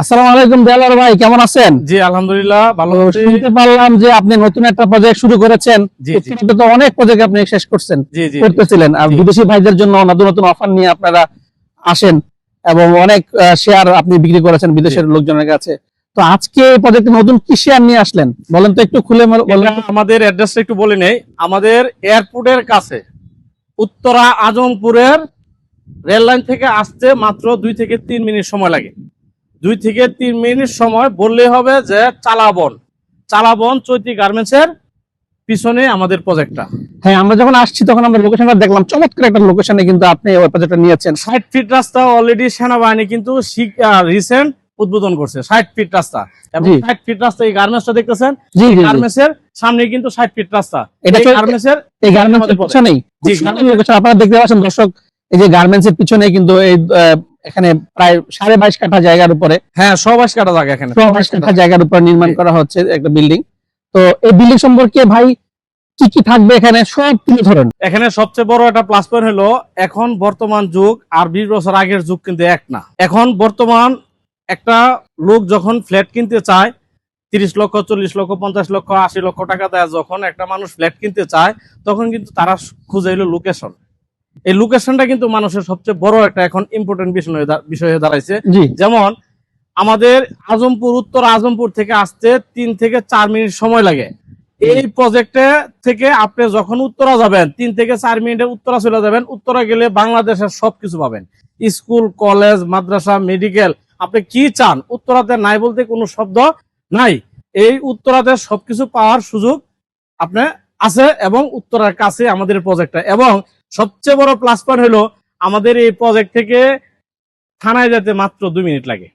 আসসালামু আলাইকুম দেলার ভাই কেমন আছেন? জি আলহামদুলিল্লাহ ভালো শুনতে পারলাম যে আপনি নতুন একটা প্রজেক্ট শুরু করেছেন। তো অনেক প্রজেক্ট আপনি শেষ করছেন করতেছিলেন। আর বিদেশি ভাইদের জন্য নতুন নতুন অফার নিয়ে আপনারা আসেন এবং অনেক শেয়ার আপনি বিক্রি করেছেন বিদেশের লোকজনের কাছে। তো আজকে এই প্রজেক্টে নতুন কি শেয়ার নিয়ে আসলেন? বলেন তো একটু খুলে আমাদের অ্যাড্রেসটা একটু বলে নেই। আমাদের এয়ারপোর্টের কাছে উত্তরা আজমপুরের রেল লাইন থেকে আসতে মাত্র দুই থেকে তিন মিনিট সময় লাগে। দুই থেকে তিন মিনিট সময় বললে হবে যে চালাবন। চালাবন চৈতি গার্মেন্টসের পিছনে আমাদের প্রজেক্টটা হ্যাঁ আমরা যখন আসছি তখন আমরা লোকেশনটা দেখলাম। চমৎকার একটা লোকেশনে কিন্তু আপনি ওই প্রজেক্টটা নিয়েছেন। ষাট ফিট রাস্তা অলরেডি সেনাবাহিনী কিন্তু রিসেন্ট উদ্বোধন করছে। ষাট ফিট রাস্তা। এবং। ষাট ফিট রাস্তা এই গার্মেন্টসটা দেখতেছেন? জি জি, জি। গার্মেন্টস এর সামনে কিন্তু ষাট ফিট রাস্তা। এটা এই তো- গার্মেন্টস এর এই গার্মেন্টস আমাদের এর পিছনেই। আপনারা দেখতে পাচ্ছেন দর্শক এই যে গার্মেন্টস এর পিছনে কিন্তু এই এখানে প্রায় সাড়ে বাইশ কাঠা জায়গার উপরে। হ্যাঁ সবাস কাটা জায়গা এখানে। বাইশ কাঠা জায়গার উপর নির্মাণ করা হচ্ছে একটা বিল্ডিং তো এই বিল্ডিং সম্পর্কে ভাই কি কি থাকবে এখানে? সব তুলে ধরেন। এখানে সবচেয়ে বড় একটা প্লাস পয়েন্ট হলো এখন বর্তমান যুগ আর বিশ বছর আগের যুগ কিন্তু এক না। এখন বর্তমান একটা লোক যখন ফ্ল্যাট কিনতে চায় তিরিশ লক্ষ চল্লিশ লক্ষ পঞ্চাশ লক্ষ আশি লক্ষ টাকা দেয় যখন একটা মানুষ ফ্ল্যাট কিনতে চায় তখন কিন্তু তারা খুঁজে এলো লোকেশন এই লোকেশনটা কিন্তু মানুষের সবচেয়ে বড় একটা এখন ইম্পর্টেন্ট বিষয় বিষয় হয়ে দাঁড়াইছে। যেমন আমাদের আজমপুর উত্তর আজমপুর থেকে আসতে তিন থেকে চার মিনিট সময় লাগে। এই প্রজেক্টে থেকে আপনি যখন উত্তরা যাবেন তিন থেকে চার মিনিটে উত্তরা চলে যাবেন। উত্তরা গেলে বাংলাদেশের সবকিছু পাবেন। স্কুল কলেজ মাদ্রাসা মেডিকেল আপনি কি চান? উত্তরাতে নাই বলতে কোনো শব্দ নাই। এই উত্তরাতে সবকিছু পাওয়ার সুযোগ আপনি আছে এবং উত্তরার কাছে আমাদের প্রজেক্টটা এবং সবচেয়ে বড় প্লাস পয়েন্ট হলো আমাদের এই প্রজেক্ট থেকে থানায় যেতে মাত্র দুই মিনিট লাগে।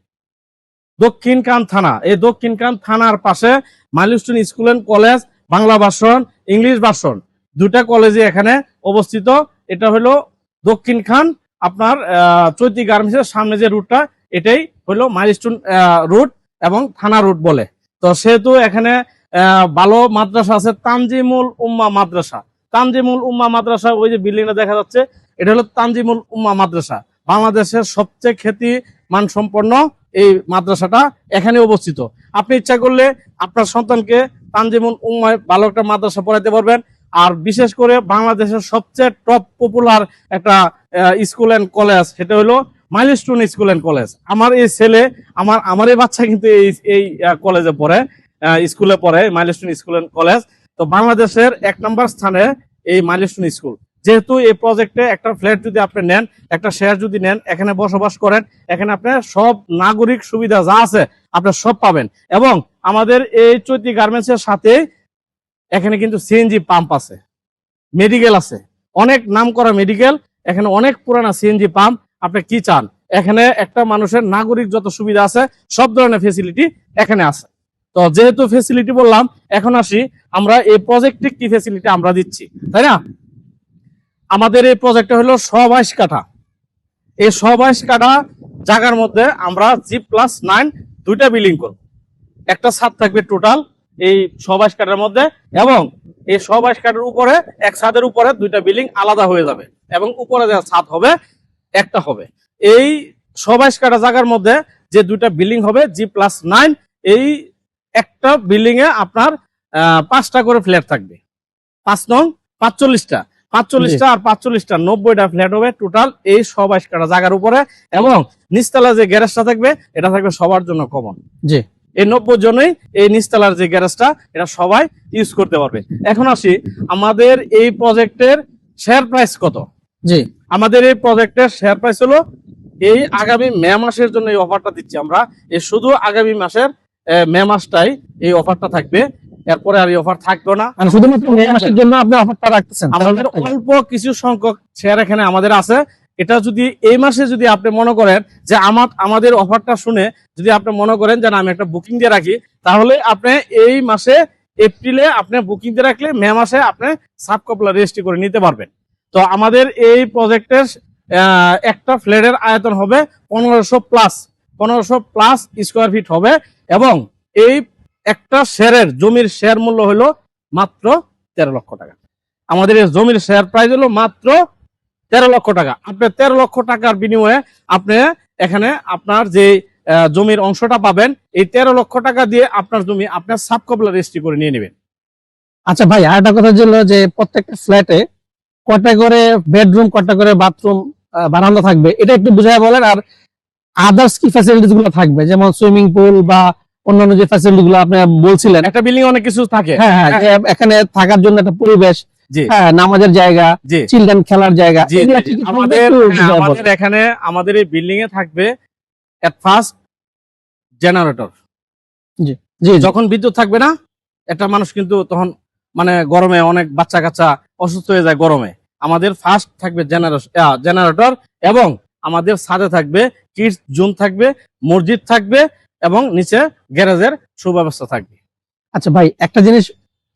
দক্ষিণকান থানা, এই দক্ষিণকান থানার পাশে Milestone school and college, Bangla ভাষণ ইংলিশ ভাষণ দুটা কলেজে এখানে অবস্থিত। এটা হলো দক্ষিণ খান, আপনার চৈতি গার্মেন্টসের সামনে যে রুটটা এটাই হলো মাইলস্টোন রুট এবং থানা রুট বলে। তো সেহেতু এখানে ভালো মাদ্রাসা আছে, তানজিমুল উম্মা মাদ্রাসা। তানজিমুল উম্মা মাদ্রাসা, ওই যে বিল্ডিংটা দেখা যাচ্ছে, এটা হলো তানজিমুল উম্মা মাদ্রাসা। বাংলাদেশের সবচেয়ে খ্যাতি মানসম্পন্ন এই মাদ্রাসাটা এখানে অবস্থিত। আপনি ইচ্ছা করলে আপনার সন্তানকে তানজিমুল উম্মায় ভালো একটা মাদ্রাসা পড়াতে পারবেন। আর বিশেষ করে বাংলাদেশের সবচেয়ে টপ পপুলার একটা স্কুল অ্যান্ড কলেজ সেটা হলো মাইলস্টোন স্কুল অ্যান্ড কলেজ আমার এই ছেলে, আমার আমার এই বাচ্চা কিন্তু এই এই কলেজে পড়ে স্কুলে পড়ে মাইলস্টোন স্কুল অ্যান্ড কলেজ তো বাংলাদেশের এক নম্বর স্থানে এই মাইলস্টোন স্কুল। যেহেতু এই প্রজেক্টে একটা ফ্ল্যাট যদি আপনি নেন, একটা শেয়ার যদি নেন, এখানে বসবাস করেন, এখানে আপনি সব নাগরিক সুবিধা যা আছে, আপনি সব পাবেন। এবং আমাদের এই চৈতি গার্মেন্টস এর সাথে এখানে কিন্তু সিএনজি পাম্প আছে মেডিকেল আছে। অনেক নাম করা মেডিকেল এখানে অনেক পুরানা সিএনজি পাম্প আপনি কি চান? এখানে একটা মানুষের নাগরিক যত সুবিধা আছে, সব ধরনের ফেসিলিটি এখানে আছে। তো যেহেতু ফেসিলিটি বললাম, এখন আসি, আমরা এই প্রজেক্টে কি ফেসিলিটি আমরা দিচ্ছি, তাই না? আমাদের এই প্রজেক্টটা হলো সবাইশ কাঠা। এই সবাইশ কাঠা জায়গার মধ্যে আমরা জি প্লাস নাইন দুইটা বিল্ডিং করব। একটা ছাদ থাকবে টোটাল এই সবাইশ কাঠার মধ্যে এবং এই সবাইশ কাঠার উপরে, এক ছাদের উপরে দুইটা বিল্ডিং আলাদা হয়ে যাবে এবং উপরে যে ছাদ হবে, একটা হবে। এই সবাইশ কাঠা জায়গার মধ্যে যে দুইটা বিল্ডিং হবে জি প্লাস নাইন এই একটা বিল্ডিং এ আপনার পাঁচটা করে ফ্ল্যাট থাকবে। পাঁচ নং পাঁচচল্লিশটা। পাঁচচল্লিশটা আর পাঁচচল্লিশটা নব্বইটা ফ্ল্যাট হবে টোটাল এই সবাইশ কাঠা জায়গার উপরে এবং নিচতলা যে গ্যারেজটা থাকবে এটা থাকবে সবার জন্য কমন জি। এই নব্বই জনই এই নিচতলার যে গ্যারেজটা এটা সবাই ইউজ করতে পারবে। এখন আসি আমাদের এই প্রজেক্টের শেয়ার প্রাইস কত? জি। আমাদের এই প্রজেক্টের শেয়ার প্রাইস হলো এই আগামী মে মাসের জন্য এই অফারটা দিচ্ছি আমরা। এই শুধু আগামী মাসের মে মাসটাই এই অফারটা থাকবে। এরপরে আর এই অফার থাকবে না। মানে শুধুমাত্র মে মাসের জন্য আপনি অফারটা রাখতেছেন। আমাদের অল্প কিছু সংখ্যক শেয়ার এখানে আমাদের আছে। এটা যদি এই মাসে যদি আপনি মনে করেন যে আমার আমাদের অফারটা শুনে যদি আপনি মনে করেন যে না, আমি একটা বুকিং দিয়ে রাখি তাহলে আপনি এই মাসে এপ্রিলে আপনি বুকিং দিয়ে রাখলে মে মাসে আপনি সাব কপলা রেজিস্ট্রি করে নিতে পারবেন। তো আমাদের এই প্রজেক্টের একটা ফ্ল্যাটের আয়তন হবে পনেরোশো প্লাস পনেরোশো প্লাস স্কোয়ার ফিট হবে। এবং এই একটা শেয়ারের জমির শেয়ার মূল্য হলো মাত্র তেরো লক্ষ টাকা। আমাদের এই জমির শেয়ার প্রাইস হলো মাত্র তেরো লক্ষ টাকা। আপনি তেরো লক্ষ টাকার বিনিময়ে আপনি এখানে আপনার যে জমির অংশটা পাবেন, এই তেরো লক্ষ টাকা দিয়ে আপনার জমি আপনার সাব কবলা রেজিস্ট্রি করে নিয়ে নেবেন। আচ্ছা ভাই আর একটা কথা ছিল যে, প্রত্যেকটা ফ্ল্যাটে কটা করে বেডরুম কটা করে বাথরুম বারান্দা থাকবে, এটা একটু বুঝায় বলেন। আর আদার্স কি ফ্যাসিলিটিসগুলো থাকবে? যেমন সুইমিং পুল বা অন্যান্য যে ফ্যাসিলিটি গুলো আপনি বলছিলেন। একটা বিল্ডিং অনেক কিছু থাকে। হ্যাঁ হ্যাঁ এখানে থাকার জন্য একটা পরিবেশ হ্যাঁ নামাজের জায়গা চিলড্রেন খেলার জায়গা? আমাদের হ্যাঁ। আমাদের এখানে আমাদের এই বিল্ডিং এ থাকবে এট ফার্স্ট জেনারেটর জি জি যখন বিদ্যুৎ থাকবে না একটা মানুষ কিন্তু তখন মানে গরমে অনেক বাচ্চা কাচ্চা অসুস্থ হয়ে যায় গরমে। আমাদের ফার্স্ট থাকবে জেনারেটর এবং আমাদের ছাদে থাকবে কিডস জোন থাকবে মসজিদ থাকবে এবং নিচে গ্যারেজের সুব্যবস্থা থাকবে। আচ্ছা ভাই একটা জিনিস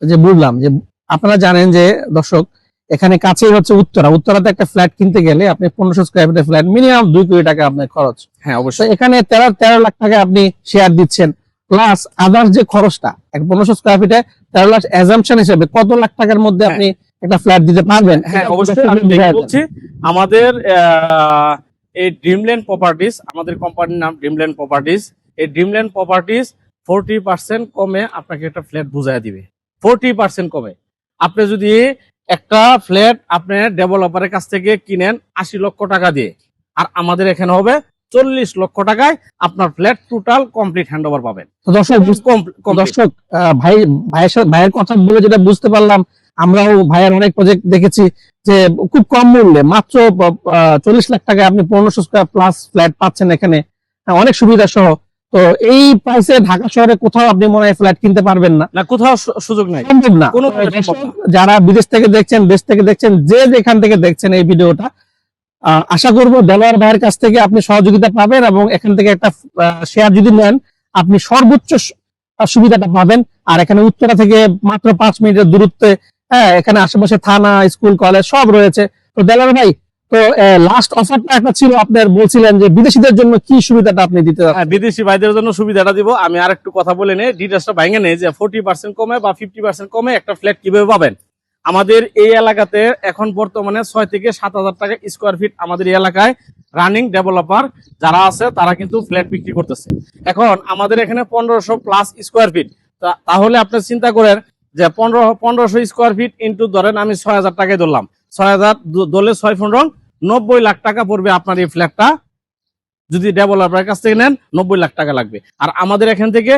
যে বুঝলাম যে আপনারা জানেন যে দর্শক এখানে কাছেই হচ্ছে উত্তরা। উত্তরাতে একটা ফ্ল্যাট কিনতে গেলে আপনি পনেরোশো স্কোয়ার ফিটের ফ্ল্যাট মিনিমাম দুই কোটি টাকা আপনার খরচ। হ্যাঁ অবশ্যই। এখানে তেরো তেরো লাখ টাকা আপনি শেয়ার দিচ্ছেন প্লাস আদার্স যে খরচটা এক পনেরোশো স্কোয়ার ফিটে তেরো লাখ অ্যাজাম্পশন হিসেবে কত লাখ টাকার মধ্যে আপনি একটা ফ্ল্যাট দিতে পারবেন? হ্যাঁ অবশ্যই আমি বলছি আমাদের আহ, এই ড্রিমল্যান্ড প্রপার্টিস আমাদের কোম্পানির নাম ড্রিমল্যান্ড প্রপার্টিস এই ড্রিমল্যান্ড প্রপার্টিস ফোরটি পার্সেন্ট কমে আপনাকে একটা ফ্ল্যাট বুঝাই দিবে। ফোরটি পার্সেন্ট কমে। আপনি যদি একটা ফ্ল্যাট আপনি ডেভেলপারের কাছ থেকে কিনেন আশি লক্ষ টাকা দিয়ে আর আমাদের এখানে হবে চল্লিশ লক্ষ টাকায় আপনার flat total complete hand over পাবেন দর্শক দর্শক ভাই ভাইয়ের কথা বলে যেটা বুঝতে পারলাম আমরাও ভাইয়ের অনেক প্রজেক্ট দেখেছি। যে খুব কম মূল্যে মাত্র চল্লিশ লাখ টাকায় আপনি পনেরোশো স্কোয়ার প্লাস ফ্ল্যাট পাচ্ছেন এখানে। হ্যাঁ, অনেক সুবিধা সহ। তো এই প্রাইসে ঢাকা শহরে কোথাও আপনি মনে হয় ফ্ল্যাট কিনতে পারবেন না। না কোথাও সুযোগ নাই। সম্ভব না। যারা বিদেশ থেকে দেখছেন দেশ থেকে দেখছেন যে যেখান থেকে দেখছেন এই ভিডিওটা আহ, আশা করব দেলোয়ার ভাইয়ের কাছ থেকে আপনি সহযোগিতা পাবেন এবং এখান থেকে একটা শেয়ার যদি নেন আপনি সর্বোচ্চ সুবিধাটা পাবেন। আর এখানে উত্তরা থেকে মাত্র পাঁচ মিনিটের দূরত্বে হ্যাঁ এখানে আশেপাশে থানা স্কুল কলেজ সব রয়েছে। তো দেলোয়ার ভাই তো লাস্ট অফারটা একটা ছিল আপনার বলছিলেন যে বিদেশিদের জন্য কি সুবিধাটা আপনি দিতে হ্যাঁ, বিদেশি ভাইদের জন্য সুবিধাটা দিব। আমি আর একটু কথা বলে নেই ডিটেলসটা ভাঙে নেই যে ফোর্টি পার্সেন্ট কমে বা ফিফটি পার্সেন্ট কমে একটা ফ্ল্যাট কীভাবে পাবেন? আমাদের এই এলাকাতে এখন বর্তমানে ছয় থেকে সাত হাজার টাকা স্কোয়ার ফিট আমাদের এই এলাকায় রানিং ডেভেলপার যারা আছে তারা কিন্তু ফ্ল্যাট বিক্রি করতেছে। এখন আমাদের এখানে পনেরোশো প্লাস স্কোয়ার ফিট তাহলে আপনি চিন্তা করেন যে পনেরো, পনেরোশো স্কোয়ার ফিট ইন্টু ধরেন আমি ছয় হাজার টাকায় ধরলাম। ছয় হাজার দলে ছয় পনেরো নব্বই লাখ টাকা পড়বে আপনার এই ফ্ল্যাটটা যদি ডেভেলপারের কাছ থেকে নেন, নব্বই লাখ টাকা লাগবে। আর আমাদের এখান থেকে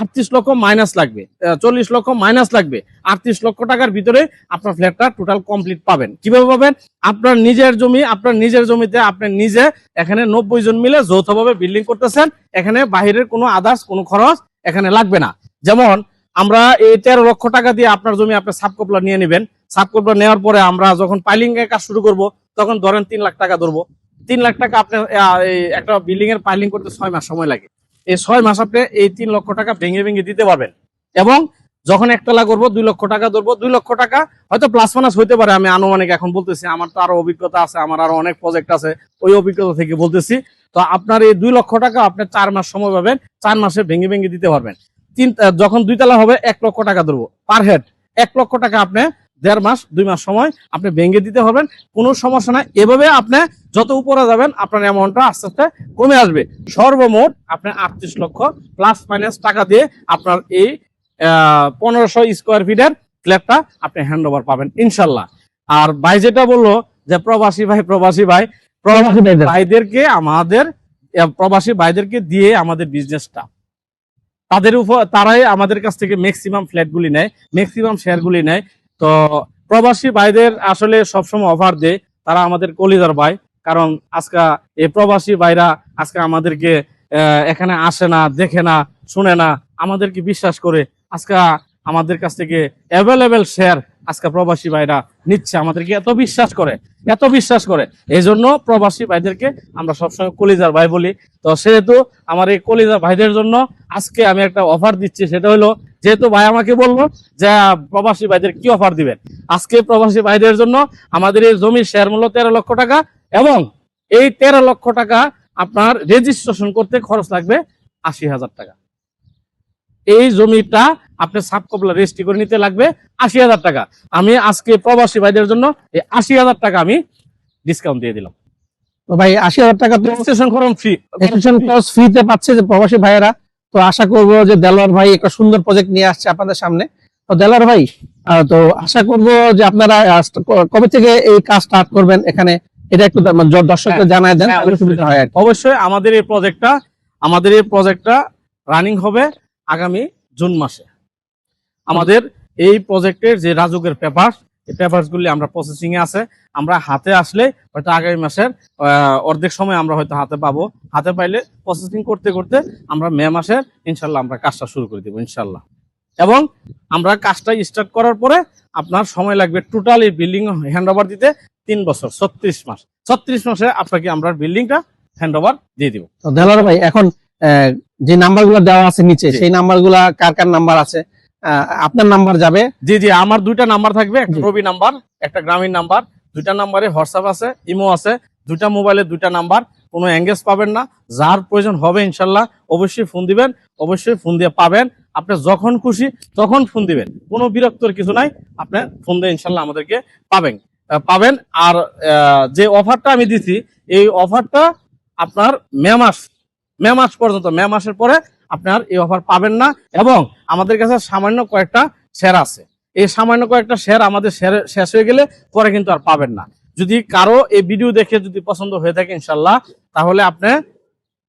আটত্রিশ লক্ষ মাইনাস লাগবে। চল্লিশ লক্ষ মাইনাস লাগবে। আটত্রিশ লক্ষ টাকার ভিতরে আপনার ফ্ল্যাটটা টোটাল কমপ্লিট পাবেন। কীভাবে পাবেন? আপনার নিজের জমি, আপনার নিজের জমিতে আপনি নিজে এখানে নব্বই জন মিলে যৌথভাবে বিল্ডিং করতেছেন। এখানে বাহিরের কোনো আদার্স কোনো খরচ এখানে লাগবে না। যেমন আমরা এই তেরো লক্ষ টাকা দিয়ে আপনার জমি আপনি সাবকপলা নিয়ে নেবেন। সাবকপলা নেওয়ার পরে আমরা যখন পাইলিং এর কাজ শুরু করব তখন ধরেন তিন লাখ টাকা ধরবো। তিন লাখ টাকা আপনি আহ, এই একটা বিল্ডিং এর পাইলিং করতে ছয় মাস সময় লাগে। এই ছয় মাস আপনি এই তিন লক্ষ টাকা ভেঙে ভেঙে দিতে পারবেন। এবং যখন একতলা করব দুই লক্ষ টাকা ধরবো। দুই লক্ষ টাকা হয়তো প্লাস মাইনাস হইতে পারে আমি আনুমানিক এখন বলতেছি আমার তো আরও অভিজ্ঞতা আছে আমার আরও অনেক প্রজেক্ট আছে ওই অভিজ্ঞতা থেকে বলতেছি। তো আপনার এই দুই লক্ষ টাকা আপনি চার মাস সময় পাবেন চার মাসে ভেঙে ভেঙে দিতে পারবেন। তিন যখন দুইতলা হবে এক লক্ষ টাকা ধরবো। পার হেড এক লক্ষ টাকা আপনি দেড় মাস দুই মাস সময় আপনি ভেঙে দিতে পারবেন। কোনো সমস্যা নাই। এভাবে আপনি যত উপরে যাবেন আপনার অ্যামাউন্টটা আস্তে আস্তে কমে আসবে। সর্বমোট আপনি আটত্রিশ লক্ষ প্লাস মাইনাস টাকা দিয়ে আপনার এই পনেরোশো স্কোয়ার ফিটের ফ্ল্যাটটা আপনি হ্যান্ড ওভার পাবেন ইনশাল্লাহ। আর ভাই যেটা বলল যে প্রবাসী ভাই প্রবাসী ভাই প্রবাসী প্রবাসী ভাইদেরকে আমাদের প্রবাসী ভাইদেরকে দিয়ে আমাদের বিজনেসটা তাদের উপর তারাই আমাদের কাছ থেকে ম্যাক্সিমাম ফ্ল্যাটগুলি নেয় ম্যাক্সিমাম শেয়ারগুলি নেয়। তো প্রবাসী ভাইদের আসলে সবসময় অফার দেয়, তারা আমাদের কলিজার ভাই। কারণ আজকে এই প্রবাসী ভাইরা আজকে আমাদেরকে এখানে আসে না, দেখে না, শুনে না, আমাদেরকে বিশ্বাস করে আজকে আমাদের কাছ থেকে অ্যাভেলেবেল শেয়ার আজকে প্রবাসী ভাইরা নিচ্ছে, আমাদেরকে এত বিশ্বাস করে, এত বিশ্বাস করে। এই জন্য প্রবাসী ভাইদেরকে আমরা সবসময় কলিজার ভাই বলি। তো সেহেতু আমার এই কলিজার ভাইদের জন্য আজকে আমি একটা অফার দিচ্ছি, সেটা হলো, যেহেতু ভাই আমাকে বলল যে, প্রবাসী ভাইদের কি অফার দিবেন? আজকে প্রবাসী ভাইদের জন্য আমাদের এই জমির শেয়ার মূল্য তেরো লক্ষ টাকা এবং এই তেরো লক্ষ টাকা আপনার রেজিস্ট্রেশন করতে খরচ লাগবে আশি হাজার টাকা। এই জমিটা আপনি সাবকবলা রেজিস্ট্রি করে নিতে লাগবে আশি হাজার টাকা। আমি আজকে প্রবাসী ভাইদের জন্য এই আশি হাজার টাকা আমি ডিসকাউন্ট দিয়ে দিলাম। ভাই আশি হাজার টাকা তো রেজিস্ট্রেশন খরচ ফ্রি এডুকেশন কোর্স ফ্রিতে পাচ্ছে যে প্রবাসী ভাইয়েরা। তো আশা করব যে দেলোয়ার ভাই একটা সুন্দর প্রজেক্ট নিয়ে আসছে আপনাদের সামনে। তো দেলোয়ার ভাই তো আশা করব যে আপনারা কবে থেকে এই কাজ স্টার্ট করবেন এখানে? এটা একটু মানে জ- জানায় দেন হ্যাঁ, সুবিধা হয় অবশ্যই। আমাদের এই প্রজেক্টটা আমাদের এই প্রজেক্টটা রানিং হবে আগামী জুন মাসে। আমাদের এই প্রজেক্টের যে রাজুকের পেপার এই পেপারস গুলি আমরা প্রসেসিং এ আছে। আমরা হাতে আসলে হয়তো আগামী মাসের অর্ধেক সময় আমরা হয়তো হাতে পাবো। হাতে পাইলে প্রসেসিং করতে করতে আমরা মে মাসের ইনশাল্লাহ আমরা কাজটা শুরু করে দেবো ইনশাল্লাহ। এবং আমরা কাজটা স্টার্ট করার পরে আপনার সময় লাগবে টোটাল এই বিল্ডিং হ্যান্ড ওভার দিতে তিন বছর ছত্রিশ মাস। ছত্রিশ মাসে আপনাকে আমরা বিল্ডিংটা হ্যান্ড ওভার দিয়ে দিব। তো দেলোয়ার ভাই এখন আহ, যে নাম্বারগুলো দেওয়া আছে নিচে। সেই নাম্বারগুলা কার কার নাম্বার আছে? আপনার নাম্বার যাবে? জি জি আমার দুইটা নাম্বার থাকবে একটা রবি নাম্বার একটা গ্রামীণ নাম্বার। দুইটা নাম্বারে হোয়াটসঅ্যাপ আছে ইমো আছে। দুইটা মোবাইলে দুইটা নাম্বার কোনো অ্যাঙ্গেজ পাবেন না। যার প্রয়োজন হবে ইনশাল্লাহ অবশ্যই ফোন দিবেন অবশ্যই ফোন দিয়ে পাবেন। আপনি যখন খুশি তখন ফোন দিবেন। কোনো বিরক্তর কিছু নাই আপনি ফোন দিয়ে ইনশাল্লাহ আমাদেরকে পাবেন। পাবেন আর যে অফারটা আমি দিছি এই অফারটা আপনার মে মাস মে মাস পর্যন্ত মে মাসের পরে আপনার এই অফার পাবেন না এবং আমাদের কাছে সামান্য কয়েকটা শেয়ার আছে। এই সামান্য কয়েকটা শেয়ার আমাদের শেষ হয়ে গেলে পরে কিন্তু আর পাবেন না। যদি কারও এই ভিডিও দেখে যদি পছন্দ হয়ে থাকে ইনশাল্লাহ তাহলে আপনি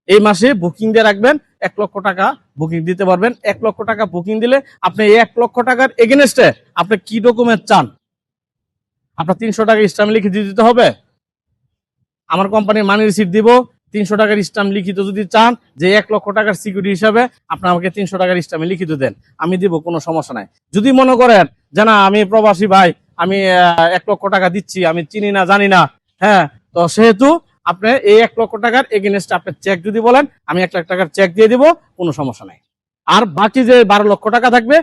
এই মাসে বুকিং দিয়ে রাখবেন, এক লক্ষ টাকা বুকিং দিতে পারবেন। এক লক্ষ টাকা বুকিং দিলে আপনি এই এক লক্ষ টাকার এগেনস্টে আপনি কি ডকুমেন্ট চান? আপনার তিনশো টাকা স্টাম্প লিখে দিয়ে দিতে হবে। আমার কোম্পানির মানি রিসিট দিব তিনশো টাকার স্টাম্প লিখিত যদি চান, যে এক লক্ষ টাকার সিকিউরিটি হিসাবে আপনি আমাকে তিনশো টাকার স্টাম্পে লিখিত দেন। আমি দিব, কোনো সমস্যা নাই। যদি মনে করেন যে না, আমি প্রবাসী ভাই, আমি এক লক্ষ টাকা দিচ্ছি, আমি চিনি না, জানি না হ্যাঁ তো সেহেতু আপনি এই এক লক্ষ টাকার এগেনস্ট আপনি চেক যদি বলেন, আমি এক লাখ টাকার চেক দিয়ে দিব, কোনো সমস্যা নাই। আর বাকি যে বারো লক্ষ টাকা থাকবে,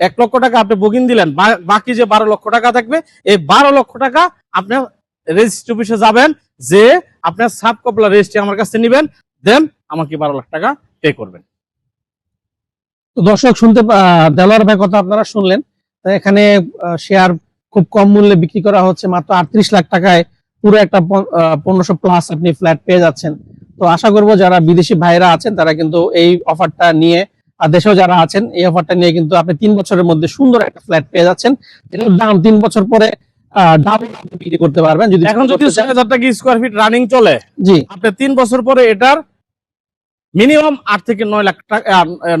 এক লক্ষ টাকা আপনি বুকিং দিলেন বাকি যে বারো লক্ষ টাকা থাকবে, এই বারো লক্ষ টাকা আপনি রেজিস্ট্রি অফিসে যাবেন, যে আপনার সাব কপলা রেজিস্ট্রি আমার কাছে নেবেন দেন আমাকে বারো লাখ টাকা পে করবেন। তো দর্শক, শুনতে দেলোয়ার ভাই কথা আপনারা শুনলেন। এখানে শেয়ার খুব কম মূল্যে বিক্রি করা হচ্ছে, মাত্র আটত্রিশ লাখ টাকায় পুরো একটা পনেরোশো প্লাস আপনি ফ্ল্যাট পেয়ে যাচ্ছেন। তো আশা করব যারা বিদেশি ভাইরা আছেন, তারা কিন্তু এই অফারটা নিয়ে, আর দেশেও যারা আছেন, এই অফারটা নিয়ে কিন্তু আপনি তিন বছরের মধ্যে সুন্দর একটা ফ্ল্যাট পেয়ে যাচ্ছেন। এটার দাম তিন বছর পরে বিক্রি করতে পারবেন যদি এখন যদি ছয় হাজার টাকা স্কোয়ার ফিট রানিং চলে জি। আপনি তিন বছর পরে এটার মিনিমাম আট থেকে নয় লাখ টাকা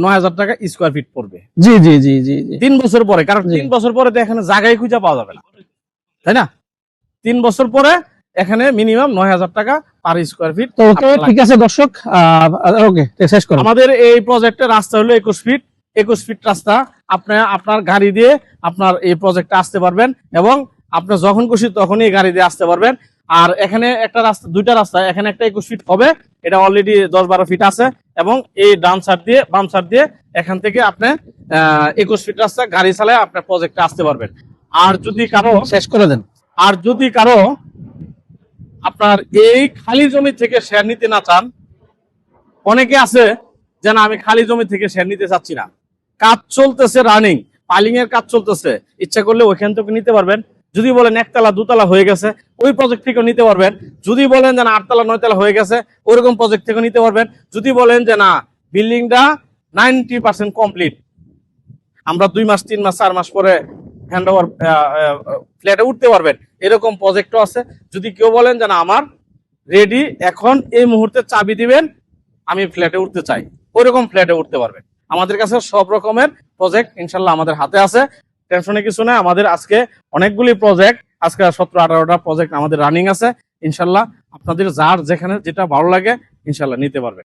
নয় হাজার টাকা স্কোয়ার ফিট পড়বে। জি জি জি জি জি। তিন বছর পরে কারণ তিন বছর পরে তো এখানে জায়গায় খুঁজে পাওয়া যাবে না। তাই না? তিন বছর পরে এখানে মিনিমাম নয় হাজার টাকা পার স্কোয়ার ফিট ওকে ঠিক আছে দর্শক ওকে শেষ আমাদের এই প্রজেক্টের রাস্তা হলো একুশ ফিট একুশ ফিট রাস্তা। আপনি আপনার গাড়ি দিয়ে আপনার এই প্রজেক্টে আসতে পারবেন এবং আপনি যখন খুশি তখনই গাড়ি দিয়ে আসতে পারবেন। আর এখানে একটা রাস্তা দুইটা রাস্তা এখানে একটা একুশ ফিট হবে। এটা অলরেডি দশ বারো ফিট আছে এবং এই ডান সাইড দিয়ে বাম সাইড দিয়ে এখান থেকে আপনি একুশ ফিট রাস্তা গাড়ি চালায় আপনার প্রজেক্টে আসতে পারবেন। আর যদি কারও শেষ করে দেন। আর যদি কারও আপনার এই খালি জমি থেকে শেয়ার নিতে না চান অনেকে আছে যে না আমি খালি জমি থেকে শেয়ার নিতে চাচ্ছি না। কাজ চলতেছে রানিং পাইলিং এর কাজ চলতেছে। ইচ্ছা করলে ওইখান থেকে নিতে পারবেন। যদি বলেন একতলা, দুতলা হয়ে গেছে, ওই প্রজেক্ট থেকেও নিতে পারবেন। যদি বলেন যে না, আটতলা, নয়তলা হয়ে গেছে ওইরকম প্রজেক্ট থেকে নিতে পারবেন। যদি বলেন যে না বিল্ডিংটা নাইনটি পার্সেন্ট কমপ্লিট আমরা দুই মাস, তিন মাস, চার মাস পরে হ্যান্ড ওভার ফ্ল্যাটে উঠতে পারবেন। এরকম প্রজেক্টও আছে। যদি কেউ বলেন যে না, আমার রেডি এখন এই মুহূর্তে চাবি দিবেন, আমি ফ্ল্যাটে উঠতে চাই। ওইরকম ফ্ল্যাটে উঠতে পারবেন। আমাদের কাছে সব রকমের প্রজেক্ট ইনশাল্লাহ আমাদের হাতে আছে। টেনশনে কিছু না আমাদের আজকে অনেকগুলি প্রজেক্ট আজকে সতেরো, আঠারোটা প্রজেক্ট আমাদের রানিং আছে। ইনশাল্লাহ আপনাদের যার যেখানে যেটা ভালো লাগে, ইনশাল্লাহ নিতে পারবেন